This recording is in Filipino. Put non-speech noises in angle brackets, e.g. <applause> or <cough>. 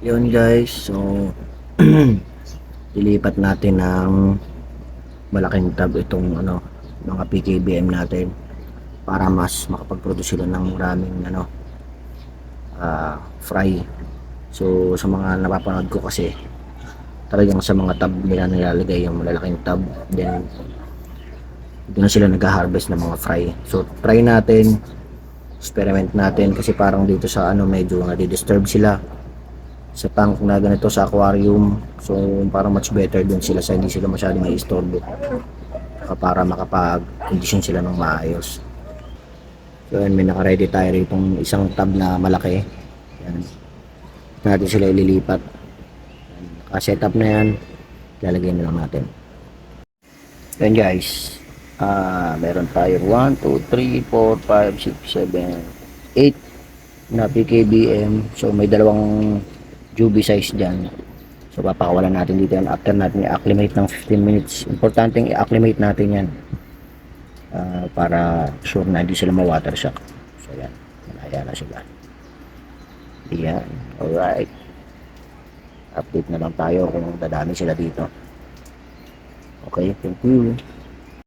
Yun guys, so <clears throat> lilipat natin ng malaking tab itong ano, mga PKBM natin para mas makapag-produce sila ng maraming ano ah, fry. So sa mga napapanood ko kasi talagang sa mga tab nila nilalagay yung malalaking tab then doon na sila nag-harvest ng mga fry. So try natin experiment natin kasi parang dito sa ano medyo nadi-disturb sila sa tank na ganito sa aquarium. So parang much better dun sila sa hindi sila masyadong may istorbo para makapag condition sila ng maayos. So yun may naka-ready tayo rito isang tab na malaki. Yan. Natin sila ililipat. Naka-set up na yan. Lalagay na lang natin. Yan guys. Ah meron tayo. 1, 2, 3, 4, 5, 6, 7 8 na PKBM so may dalawang Juby size dyan. So papakawalan natin dito yan after natin i-acclimate ng 15 minutes. Importanteng i-acclimate natin yan Ah, para sure na hindi sila ma-water shock. So yan, malaya na sila. Yan, alright. Update na lang tayo kung dadami sila dito. Okay, thank you.